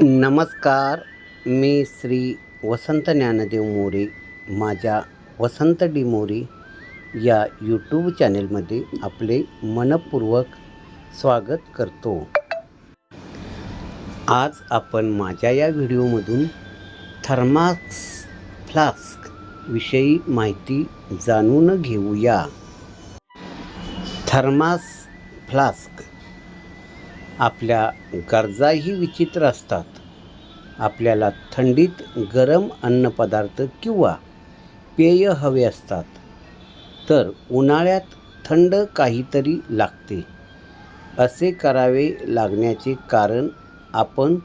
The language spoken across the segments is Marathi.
नमस्कार मी श्री वसंत ज्ञानदेव मोरे माझ्या वसंत डी मोरे या यूट्यूब चॅनेलमध्ये आपले मनपूर्वक स्वागत करतो. आज आपण माझ्या या व्हिडिओमधून थर्माक्स फ्लास्क विषयी माहिती जाणून घेऊया. थर्मास फ्लास्क आपल्या गरजाही विचित्र असतात. आपल्याला थंडीत गरम अन्नपदार्थ किंवा पेय हवे असतात. तर उन्हाळ्यात थंड काहीतरी लागते. असे करावे लागण्याचे कारण आपण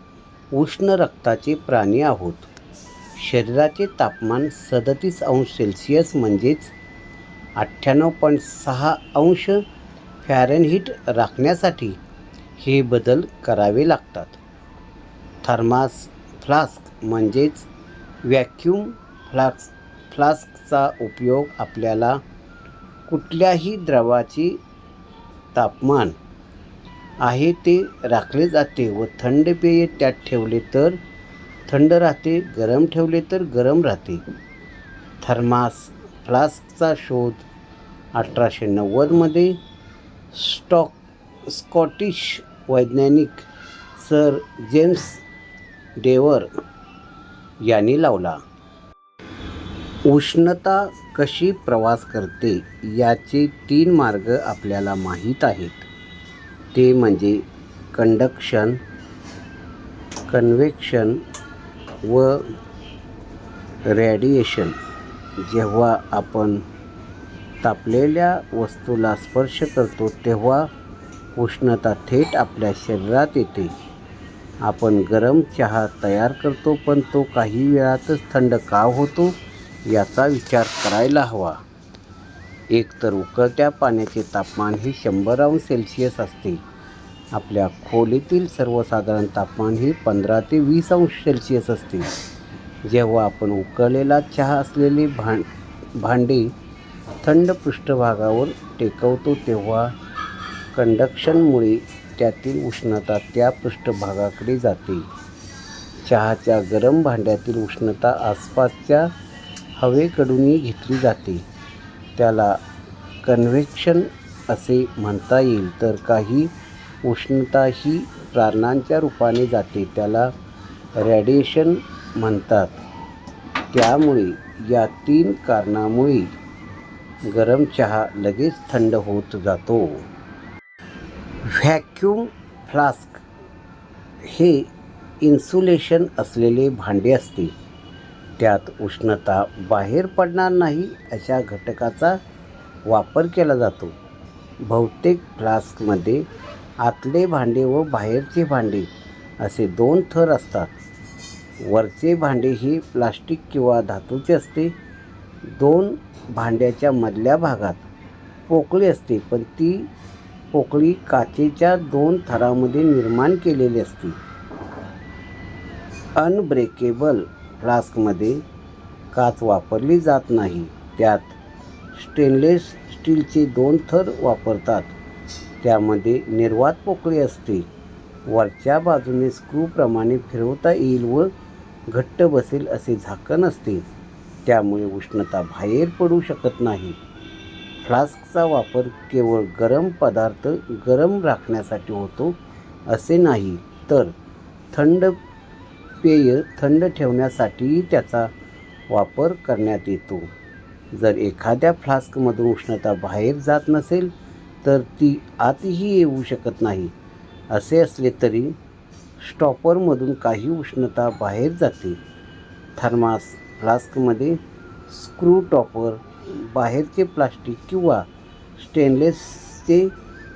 उष्ण रक्ताचे प्राणी आहोत. शरीराचे तापमान सदतीस अंश सेल्सिअस म्हणजेच अठ्ठ्याण्णव पॉईंट सहा अंश फॅरनहीट राखण्यासाठी हे बदल करावे लागतात. थर्मास फ्लास्क म्हणजेच व्हॅक्यूम फ्लास्क फ्लास्कचा उपयोग आपल्याला कुठल्याही द्रवाची तापमान आहे ते राखले जाते व थंड पेय त्यात ठेवले तर थंड राहते गरम ठेवले तर गरम राहते. थर्मास फ्लास्कचा शोध अठराशे नव्वदमध्ये स्टॉक स्कॉटिश वैज्ञानिक सर जेम्स डेवर यांनी लावला. उष्णता कशी प्रवास करते याचे तीन मार्ग आपल्याला माहीत आहेत. ते म्हणजे कंडक्शन कन्व्हेक्शन व रॅडिएशन. जेव्हा आपण तापलेल्या वस्तूला स्पर्श करतो तेव्हा उष्णता थेट आपल्या शरीरात येते. आपण गरम चहा तयार करतो पण तो काही वेळातच थंड का होतो याचा विचार करायला हवा. एकतर उकळत्या पाण्याचे तापमान हे शंभर अंश सेल्सिअस असते. आपल्या खोलीतील सर्वसाधारण तापमान हे पंधरा ते वीस अंश सेल्सिअस असते. जेव्हा आपण उकळलेला चहा असलेले भां भांडे थंड पृष्ठभागावर टेकवतो तेव्हा कंडक्शनमुळे त्यातील उष्णता त्या पृष्ठभागाकडे जाते. चहाच्या गरम भांड्यातील उष्णता आसपासच्या हवेकडूनही घेतली जाते. त्याला कन्व्हेक्शन असे म्हणता येईल. तर काही उष्णता ही प्राणांच्या रूपाने जाते. त्याला रॅडिएशन म्हणतात. त्यामुळे या तीन कारणामुळे गरम चहा लगेच थंड होत जातो. व्हॅक्यूम फ्लास्क हे इन्सुलेशन असलेले भांडे असते त्यात उष्णता बाहेर पडणार नाही अशा घटकाचा वापर केला जातो. बहुतेक फ्लास्कमध्ये आतले भांडे व बाहेरचे भांडे असे दोन थर असतात. वरचे भांडे हे प्लास्टिक किंवा धातूचे असते. दोन भांड्याच्या मधल्या भागात पोकळी असते पण ती पोकळी काचेच्या दोन थरामध्ये निर्माण केलेली असते. अनब्रेकेबल फ्लास्कमध्ये काच वापरली जात नाही. त्यात स्टेनलेस स्टीलचे दोन थर वापरतात. त्यामध्ये निर्वात पोकळी असते. वरच्या बाजूने स्क्रूप्रमाणे फिरवता येईल व घट्ट बसेल असे झाकण असते. त्यामुळे उष्णता बाहेर पडू शकत नाही. फ्लास्कचा वापर केवळ गरम पदार्थ गरम राखण्यासाठी होतो असे नाही. तर थंड पेय थंड ठेवण्यासाठीही त्याचा वापर करण्यात येतो. जर एखाद्या फ्लास्कमधून उष्णता बाहेर जात नसेल तर ती आतही येऊ शकत नाही. असे असले तरी स्टॉपरमधून काही उष्णता बाहेर जाते. थर्मास फ्लास्कमध्ये स्क्रू टॉपर बाहेरचे प्लास्टिक किंवा स्टेनलेसचे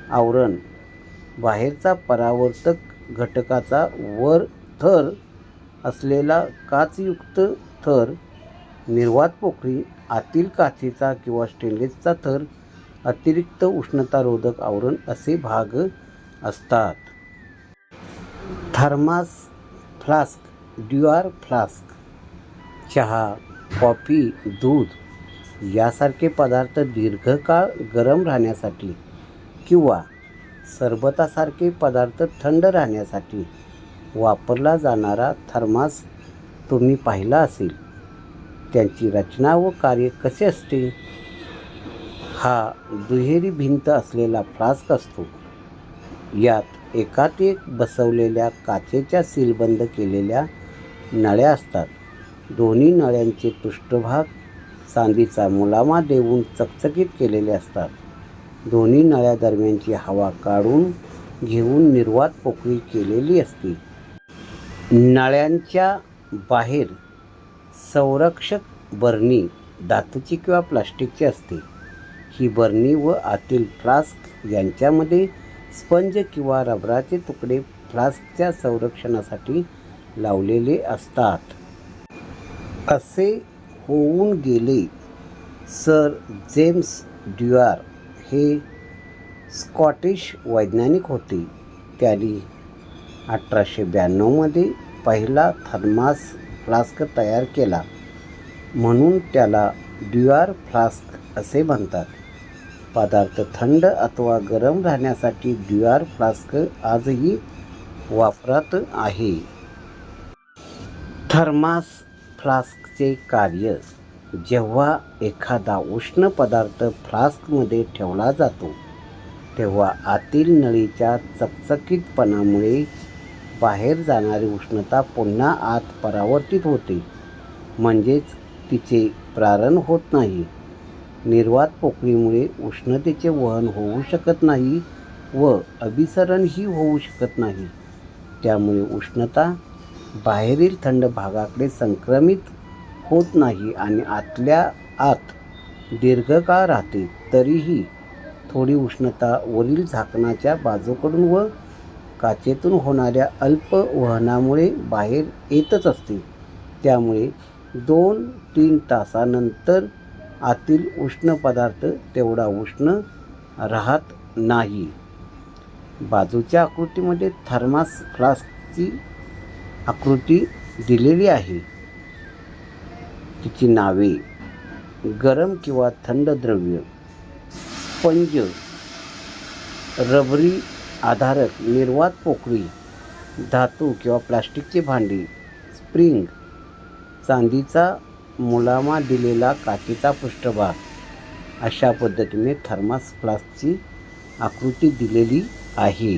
आवरण बाहेरचा परावर्तक घटकाचा वर थर असलेला काचयुक्त थर निर्वात पोकळी आतील काचेचा किंवा स्टेनलेसचा थर अतिरिक्त उष्णतारोधक आवरण असे भाग असतात. थर्मास फ्लास्क ड्युआर फ्लास्क चहा कॉफी दूध यासारखे पदार्थ दीर्घकाळ गरम राहण्यासाठी किंवा सरबतासारखे पदार्थ थंड राहण्यासाठी वापरला जाणारा थर्मास तुम्ही पाहिला असेल. त्यांची रचना व कार्य कसे असते? हा दुहेरी भिंत असलेला फ्लास्क असतो. यात एकात एक बसवलेल्या काचेच्या सीलबंद केलेल्या नळ्या असतात. दोन्ही नळ्यांचे पृष्ठभाग चांदीचा मुलामा देऊन चकचकीत केलेले असतात. दोन्ही नळ्यादरम्यानची हवा काढून घेऊन निर्वात पोकळी केलेली असते. नळ्यांच्या बाहेर संरक्षक बरणी धातूची किंवा प्लास्टिकची असते. ही बरणी व आतील फ्लास्क यांच्यामध्ये स्पंज किंवा रबराचे तुकडे फ्लास्कच्या संरक्षणासाठी लावलेले असतात. असे होऊन गेले. सर जेम्स ड्युआर हे स्कॉटिश वैज्ञानिक होते. त्यांनी अठराशे ब्याण्णवमध्ये पहिला थर्मास फ्लास्क तयार केला. म्हणून त्याला ड्युआर फ्लास्क असे म्हणतात. पदार्थ थंड अथवा गरम राहण्यासाठी ड्युआर फ्लास्क आजही वापरात आहे. थर्मास फ्लास्कचे कार्य. जेव्हा एखादा उष्ण पदार्थ फ्लास्कमध्ये ठेवला जातो तेव्हा आतील नळीच्या चकचकीतपणामुळे बाहेर जाणारी उष्णता पुन्हा आत परावर्तित होते. म्हणजेच तिचे प्रारण होत नाही. निर्वात पोकळीमुळे उष्णतेचे वहन होऊ शकत नाही व अभिसरणही होऊ शकत नाही. त्यामुळे उष्णता बाहेरील थंड भागाकडे संक्रमित होत नाही आणि आतल्या आत दीर्घकाळ राहते तरीही थोडी उष्णता वरील झाकणाच्या बाजूकडून व काचेतून होणाऱ्या अल्प वहनामुळे बाहेर येतच असते. त्यामुळे दोन तीन तासानंतर आतील उष्ण पदार्थ तेवढा उष्ण राहत नाही. बाजूच्या आकृतीमध्ये थर्मास फ्लास्कची आकृती दिलेली आहे. तिची नावे गरम किंवा थंड द्रव्य स्पंज रबरी आधारक निर्वात पोकळी धातू किंवा प्लास्टिकची भांडी स्प्रिंग चांदीचा मुलामा दिलेला काचेचा पृष्ठभाग अशा पद्धतीने थर्मास फ्लास्कची आकृती दिलेली आहे.